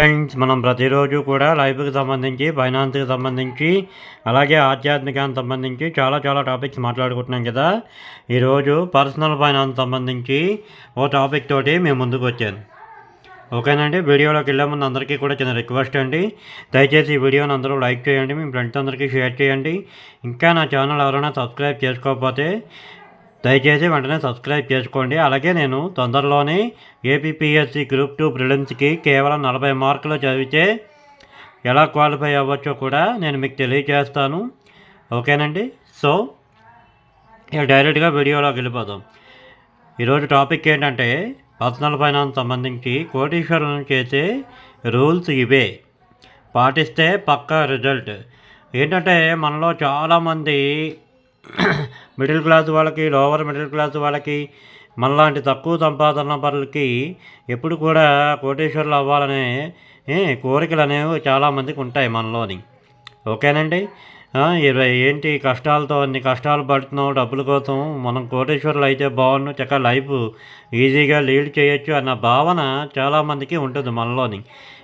Friends మనం ప్రతిరోజు కూడా లైఫ్కి సంబంధించి ఫైనాన్స్కి సంబంధించి అలాగే ఆధ్యాత్మికానికి సంబంధించి చాలా చాలా టాపిక్స్ మాట్లాడుకుంటున్నాం కదా. ఈరోజు పర్సనల్ ఫైనాన్స్ సంబంధించి ఓ టాపిక్ తోటి మేము ముందుకు వచ్చాను ఓకేనండి వీడియోలోకి వెళ్ళే ముందు అందరికీ కూడా చిన్న రిక్వెస్ట్ అండి. దయచేసి ఈ వీడియోని అందరూ లైక్ చేయండి మీ ఫ్రెండ్స్ అందరికీ షేర్ చేయండి. ఇంకా నా ఛానల్ ఎవరైనా సబ్స్క్రైబ్ చేసుకోకపోతే దయచేసి వెంటనే సబ్స్క్రైబ్ చేసుకోండి. అలాగే నేను తొందరలోనే ఏపీపీఎస్సీ గ్రూప్ టూ ప్రిలిమ్స్కి కేవలం నలభై మార్కులు చదివితే ఎలా క్వాలిఫై అవ్వచ్చో కూడా నేను మీకు తెలియజేస్తాను. ఓకేనండి? సో ఇక డైరెక్ట్గా వీడియోలోకి వెళ్ళిపోదాం. ఈరోజు టాపిక్ ఏంటంటే పర్సనల్ ఫైనాన్స్ సంబంధించి కోటీశ్వరులను చేసే రూల్స్ ఇవే. పాటిస్తే పక్కా రిజల్ట్. ఏంటంటే మనలో చాలామంది మిడిల్ క్లాస్ వాళ్ళకి లోవర్ మిడిల్ క్లాస్ వాళ్ళకి మనలాంటి తక్కువ సంపాదన పనులకి ఎప్పుడు కూడా కోటేశ్వరులు అవ్వాలనే కోరికలు అనేవి చాలామందికి ఉంటాయి మనలోని. ఓకేనండి? ఇరవై ఏంటి కష్టాలతో అన్ని కష్టాలు పడుతున్నాం డబ్బుల కోసం మనం కోటేశ్వరులు అయితే బాగుండు చక్కగా లైఫ్ ఈజీగా లీడ్ చేయొచ్చు అన్న భావన చాలామందికి ఉంటుంది మనలోని.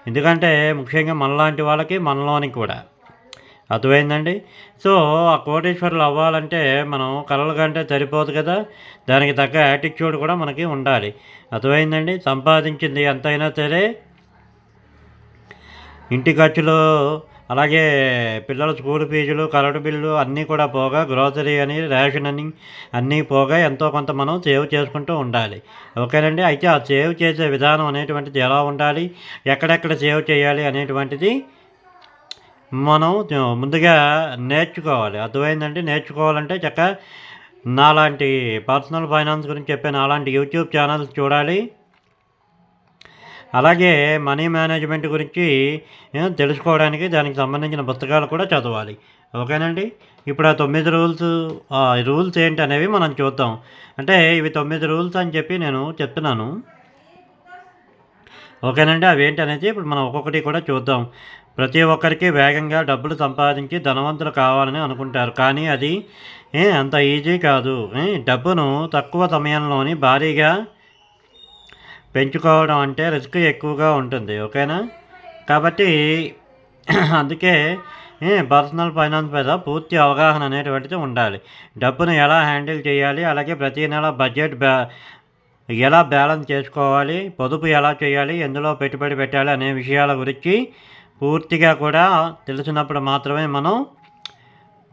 ఎందుకంటే ముఖ్యంగా మనలాంటి వాళ్ళకి మనలోని కూడా. అర్థమైందండి? సో ఆ కోటేశ్వరులు అవ్వాలంటే మనం కలల కంటే సరిపోదు కదా? దానికి తగ్గ యాటిట్యూడ్ కూడా మనకి ఉండాలి. అర్థమైందండి? సంపాదించింది ఎంతైనా సరే ఇంటి ఖర్చులు అలాగే పిల్లల స్కూల్ ఫీజులు కరెంటు బిల్లు అన్నీ కూడా పోగా గ్రోసరీ అని రేషన్ అని అన్నీ పోగా ఎంతో కొంత మనం సేవ్ చేసుకుంటూ ఉండాలి. ఓకేనండి? అయితే ఆ సేవ్ చేసే విధానం అనేటువంటిది ఎలా ఉండాలి? ఎక్కడెక్కడ సేవ్ చేయాలి అనేటువంటిది మనం ముందుగా నేర్చుకోవాలి. అర్థమైందంటే నేర్చుకోవాలంటే చక్క నాలాంటి పర్సనల్ ఫైనాన్స్ గురించి చెప్పే నాలాంటి యూట్యూబ్ ఛానల్స్ చూడాలి. అలాగే మనీ మేనేజ్మెంట్ గురించి తెలుసుకోవడానికి దానికి సంబంధించిన పుస్తకాలు కూడా చదవాలి. ఓకేనండి? ఇప్పుడు ఆ తొమ్మిది రూల్స్ రూల్స్ ఏంటి అనేవి మనం చూద్దాం. అంటే ఇవి తొమ్మిది రూల్స్ అని చెప్పి నేను చెప్తున్నాను. ఓకేనండి? అవి ఏంటి అనేది ఇప్పుడు మనం ఒక్కొక్కటి కూడా చూద్దాం. ప్రతి ఒక్కరికి వేగంగా డబ్బులు సంపాదించి ధనవంతులు కావాలని అనుకుంటారు. కానీ అది అంత ఈజీ కాదు. డబ్బును తక్కువ సమయంలోని భారీగా పెంచుకోవడం అంటే రిస్క్ ఎక్కువగా ఉంటుంది. ఓకేనా? కాబట్టి అందుకే పర్సనల్ ఫైనాన్స్ మీద పూర్తి అవగాహన అనేటువంటిది ఉండాలి. డబ్బును ఎలా హ్యాండిల్ చేయాలి అలాగే ప్రతి నెల బడ్జెట్ బ్యా ఎలా బ్యాలెన్స్ చేసుకోవాలి పొదుపు ఎలా చేయాలి ఎందులో పెట్టుబడి పెట్టాలి అనే విషయాల గురించి పూర్తిగా కూడా తెలిసినప్పుడు మాత్రమే మనం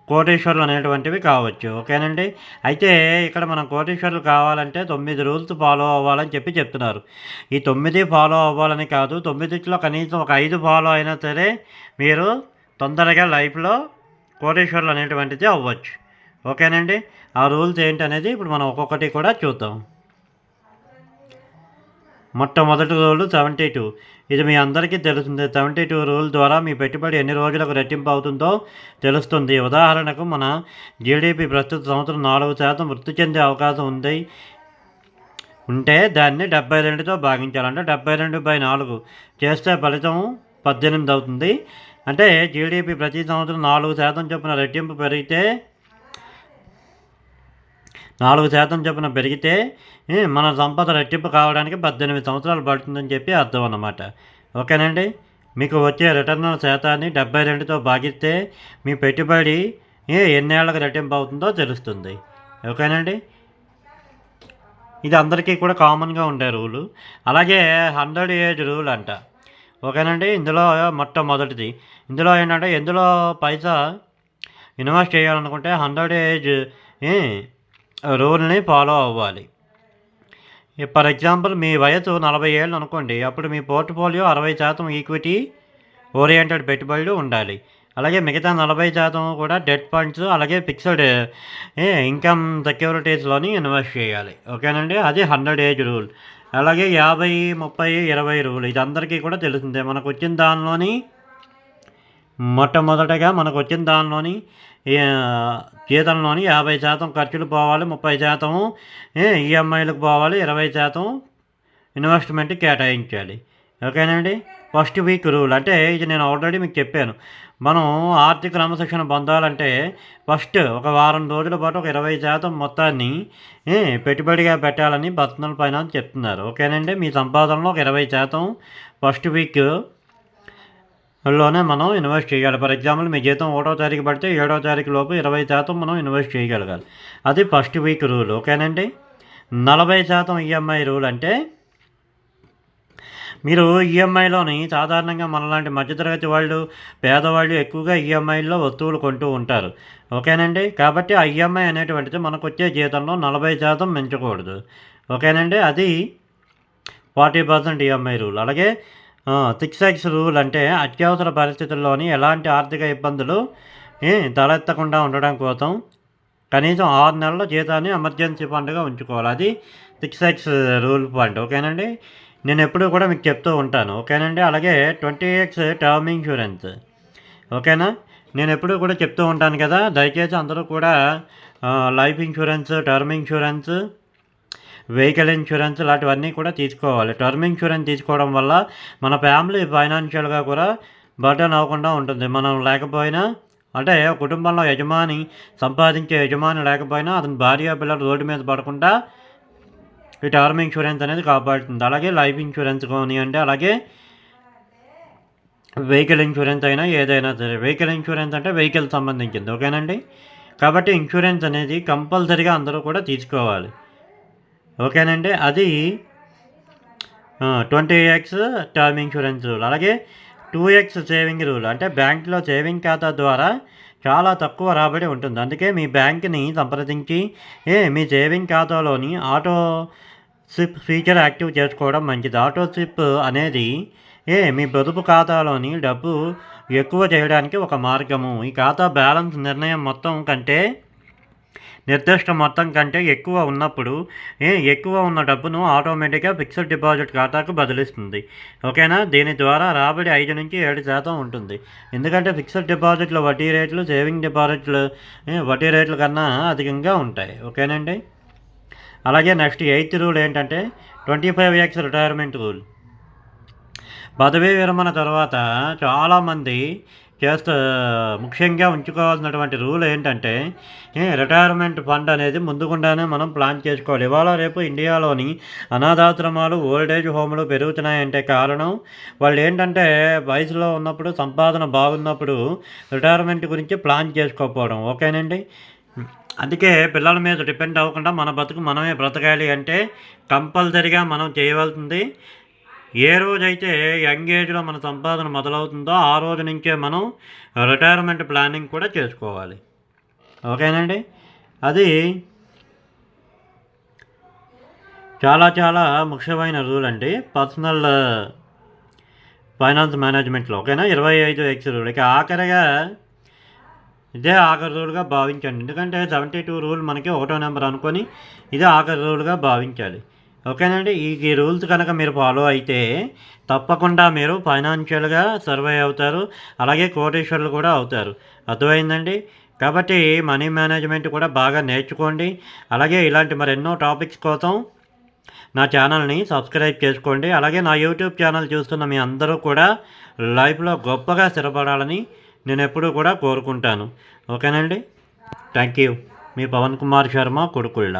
కోటేశ్వర్లు అనేటువంటివి కావచ్చు. ఓకేనండి? అయితే ఇక్కడ మనం కోటేశ్వర్లు కావాలంటే తొమ్మిది రూల్స్ ఫాలో అవ్వాలని చెప్పి చెప్తున్నారు. ఈ తొమ్మిది ఫాలో అవ్వాలని కాదు తొమ్మిదిట్లో కనీసం ఒక ఐదు ఫాలో అయినా సరే మీరు తొందరగా లైఫ్లో కోటేశ్వర్లు అనేటువంటిది అవ్వచ్చు. ఓకేనండి? ఆ రూల్స్ ఏంటి అనేది ఇప్పుడు మనం ఒక్కొక్కటి కూడా చూద్దాం. మొట్టమొదటి రూల్ సెవెంటీ టూ. ఇది మీ అందరికీ తెలుస్తుంది సెవెంటీ టూ రూల్ ద్వారా మీ పెట్టుబడి ఎన్ని రోజులకు రెట్టింపు అవుతుందో తెలుస్తుంది. ఉదాహరణకు మన జీడిపి ప్రస్తుత సంవత్సరం నాలుగు శాతం వృద్ధి చెందే అవకాశం ఉంది. ఉంటే దాన్ని డెబ్బై రెండుతో భాగించాలంటే డెబ్బై రెండు బై నాలుగు చేస్తే ఫలితం పద్దెనిమిది అవుతుంది. అంటే జీడిపి ప్రతి సంవత్సరం నాలుగు శాతం చొప్పున రెట్టింపు పెరిగితే నాలుగు శాతం చొప్పున పెరిగితే మన సంపద రెట్టింపు కావడానికి పద్దెనిమిది సంవత్సరాలు పడుతుందని చెప్పి అర్థం అన్నమాట. ఓకేనండి? మీకు వచ్చే రిటర్న్ శాతాన్ని డెబ్బై రెండుతో భాగిస్తే మీ పెట్టుబడి ఎన్నేళ్ళకు రెట్టింపు అవుతుందో తెలుస్తుంది. ఓకేనండి? ఇది అందరికీ కూడా కామన్గా ఉండే రూలు. అలాగే హండ్రెడ్ ఏజ్ రూల్ అంట. ఓకేనండి? ఇందులో మొట్టమొదటిది. ఇందులో ఏంటంటే ఎందులో పైసా ఇన్వెస్ట్ చేయాలనుకుంటే హండ్రెడ్ ఏజ్ రూల్ని ఫాలో అవ్వాలి. ఫర్ ఎగ్జాంపుల్ మీ వయసు నలభై ఏళ్ళు అనుకోండి అప్పుడు మీ పోర్ట్ఫోలియో అరవై శాతం ఈక్విటీ ఓరియంటెడ్ పెట్టుబడులు ఉండాలి. అలాగే మిగతా నలభై శాతం కూడా డెట్ ఫండ్స్ అలాగే ఫిక్స్డ్ ఇన్కమ్ సెక్యూరిటీస్లోని ఇన్వెస్ట్ చేయాలి. ఓకేనండి? అది హండ్రెడ్ ఏజ్ రూల్. అలాగే యాభై ముప్పై ఇరవై రూల్. ఇది అందరికీ కూడా తెలిసిందే మనకు వచ్చిన దానిలోని మొట్టమొదటగా మనకు వచ్చిన దానిలోని జీతంలోని యాభై శాతం ఖర్చులు పోవాలి ముప్పై శాతం ఈఎంఐలకు పోవాలి ఇరవై శాతం ఇన్వెస్ట్మెంట్ కేటాయించాలి. ఓకేనండి? First week rule. అంటే ఇది నేను ఆల్రెడీ మీకు చెప్పాను. మనం ఆర్థిక క్రమశిక్షణ పొందాలంటే ఫస్ట్ ఒక వారం రోజుల పాటు ఒక ఇరవై శాతం మొత్తాన్ని పెట్టుబడిగా పెట్టాలని పర్సనల్ ఫైనాన్స్ చెప్తున్నారు. ఓకేనండి? మీ సంపాదనలో ఒక ఇరవై శాతం ఫస్ట్ వీక్ లోనే మనం ఇన్వెస్ట్ చేయాలి. ఫర్ ఎగ్జాంపుల్ మీ జీతం ఒకటో తారీఖు పడితే ఏడో తారీఖు లోపు ఇరవై శాతం మనం ఇన్వెస్ట్ చేయగలగాలి. అది ఫస్ట్ వీక్ రూల్ ఓకేనండి? నలభై శాతం ఈఎంఐ రూల్ అంటే మీరు ఈఎంఐలోని సాధారణంగా మనలాంటి మధ్యతరగతి వాళ్ళు పేదవాళ్ళు ఎక్కువగా ఈఎంఐలో వస్తువులు కొంటూ ఉంటారు. ఓకేనండి? కాబట్టి ఆ ఈఎంఐ అనేటువంటిది మనకు వచ్చే జీతంలో నలభై శాతం పెంచకూడదు ఓకేనండి? అది ఫార్టీ పర్సెంట్ ఈఎంఐ రూల్ అలాగే సిక్స్ ఎక్స్ రూల్ అంటే అత్యవసర పరిస్థితుల్లోని ఎలాంటి ఆర్థిక ఇబ్బందులు తలెత్తకుండా ఉండడం కోసం కనీసం ఆరు నెలల జీతాన్ని ఎమర్జెన్సీ ఫండ్గా ఉంచుకోవాలి. అది సిక్స్ ఎక్స్ రూల్ ఫండ్ ఓకేనండి? నేను ఎప్పుడూ కూడా మీకు చెప్తూ ఉంటాను. ఓకేనండి? అలాగే ట్వంటీ ఎక్స్ టర్మ్ ఇన్సూరెన్స్ ఓకేనా? నేను ఎప్పుడూ కూడా చెప్తూ ఉంటాను కదా. దయచేసి అందరూ కూడా life insurance term insurance vehicle insurance ఇలాంటివన్నీ కూడా తీసుకోవాలి. టర్మ్ ఇన్సూరెన్స్ తీసుకోవడం వల్ల మన ఫ్యామిలీ ఫైనాన్షియల్గా కూడా బర్డన్ అవ్వకుండా ఉంటుంది. మనం లేకపోయినా అంటే కుటుంబంలో యజమాని సంపాదించే యజమాని లేకపోయినా అతని భార్య పిల్లలు రోడ్డు మీద పడకుండా ఈ టర్మ్ ఇన్సూరెన్స్ అనేది కాపాడుతుంది. అలాగే లైఫ్ ఇన్సూరెన్స్ కానివ్వండి అలాగే వెహికల్ ఇన్సూరెన్స్ అయినా ఏదైనా సరే. వెహికల్ ఇన్సూరెన్స్ అంటే వెహికల్ సంబంధించింది. ఓకేనండి కాబట్టి ఇన్సూరెన్స్ అనేది కంపల్సరీగా అందరూ కూడా తీసుకోవాలి. ఓకేనండి అది twenty X term insurance rule అలాగే టూ ఎక్స్ సేవింగ్ రూల్ అంటే బ్యాంక్లో సేవింగ్ ఖాతా ద్వారా చాలా తక్కువ రాబడి ఉంటుంది. అందుకే మీ బ్యాంక్ని సంప్రదించి ఏ మీ సేవింగ్ ఖాతాలోని ఆటో సిప్ ఫీచర్ యాక్టివ్ చేసుకోవడం మంచిది. ఆటో సిప్ అనేది ఏ మీ పొదుపు ఖాతాలోని డబ్బు ఎక్కువ చేయడానికి ఒక మార్గము. ఈ ఖాతా బ్యాలెన్స్ నిర్ణయం మొత్తం కంటే నిర్దిష్ట మొత్తం కంటే ఎక్కువ ఉన్నప్పుడు ఎక్కువ ఉన్న డబ్బును ఆటోమేటిక్గా ఫిక్స్డ్ డిపాజిట్ ఖాతాకు బదిలిస్తుంది. ఓకేనా? దీని ద్వారా రాబడి ఐదు నుంచి ఏడు శాతం ఉంటుంది. ఎందుకంటే ఫిక్స్డ్ డిపాజిట్ల వడ్డీ రేట్లు సేవింగ్ డిపాజిట్లు వడ్డీ రేట్ల కన్నా అధికంగా ఉంటాయి. ఓకేనండి? అలాగే నెక్స్ట్ ఎయిత్ రూల్ ఏంటంటే twenty five X retirement rule. పదవీ విరమణ తర్వాత చాలామంది చేస్తూ ముఖ్యంగా ఉంచుకోవాల్సినటువంటి రూల్ ఏంటంటే రిటైర్మెంట్ ఫండ్ అనేది ముందుకుండానే మనం ప్లాన్ చేసుకోవాలి. ఇవాళ రేపు ఇండియాలోని అనాథాశ్రమాలు ఓల్డేజ్ హోములు పెరుగుతున్నాయంటే కారణం వాళ్ళు ఏంటంటే వయసులో ఉన్నప్పుడు సంపాదన బాగున్నప్పుడు రిటైర్మెంట్ గురించి ప్లాన్ చేసుకోకపోవడం. ఓకేనండి? అందుకే పిల్లల మీద డిపెండ్ అవ్వకుండా మన బతుకు మనమే బ్రతకాలి అంటే కంపల్సరిగా మనం చేయవలసింది ఏ రోజైతే యంగ్ ఏజ్లో మన సంపాదన మొదలవుతుందో ఆ రోజు నుంచే మనం రిటైర్మెంట్ ప్లానింగ్ కూడా చేసుకోవాలి. ఓకేనండి? అది చాలా చాలా ముఖ్యమైన రూల్ అండి. పర్సనల్ ఫైనాన్స్ మేనేజ్మెంట్లో ఓకేనా? ఇరవై ఐదు ఎక్స్ రూల్ ఇక ఆఖరిగా ఇదే ఆఖరి రూల్గా భావించండి. ఎందుకంటే సెవెంటీ టూ రూల్ మనకి ఒకటో నెంబర్ అనుకొని ఇదే ఆఖరి రూల్గా భావించాలి. ఓకేనండి ఈ ఈ రూల్స్ కనుక మీరు ఫాలో అయితే తప్పకుండా మీరు ఫైనాన్షియల్గా సర్వే అవుతారు అలాగే కోటేశ్వర్లు కూడా అవుతారు. అర్థమైందండి? కాబట్టి మనీ మేనేజ్మెంట్ కూడా బాగా నేర్చుకోండి. అలాగే ఇలాంటి మరెన్నో టాపిక్స్ కోసం నా ఛానల్ని సబ్స్క్రైబ్ చేసుకోండి. అలాగే నా యూట్యూబ్ ఛానల్ చూస్తున్న మీ అందరూ కూడా లైఫ్లో గొప్పగా స్థిరపడాలని నేను ఎప్పుడూ కూడా కోరుకుంటాను. ఓకేనండి? థ్యాంక్ యూ మీ పవన్ కుమార్ శర్మ కొడుకుళ్ళ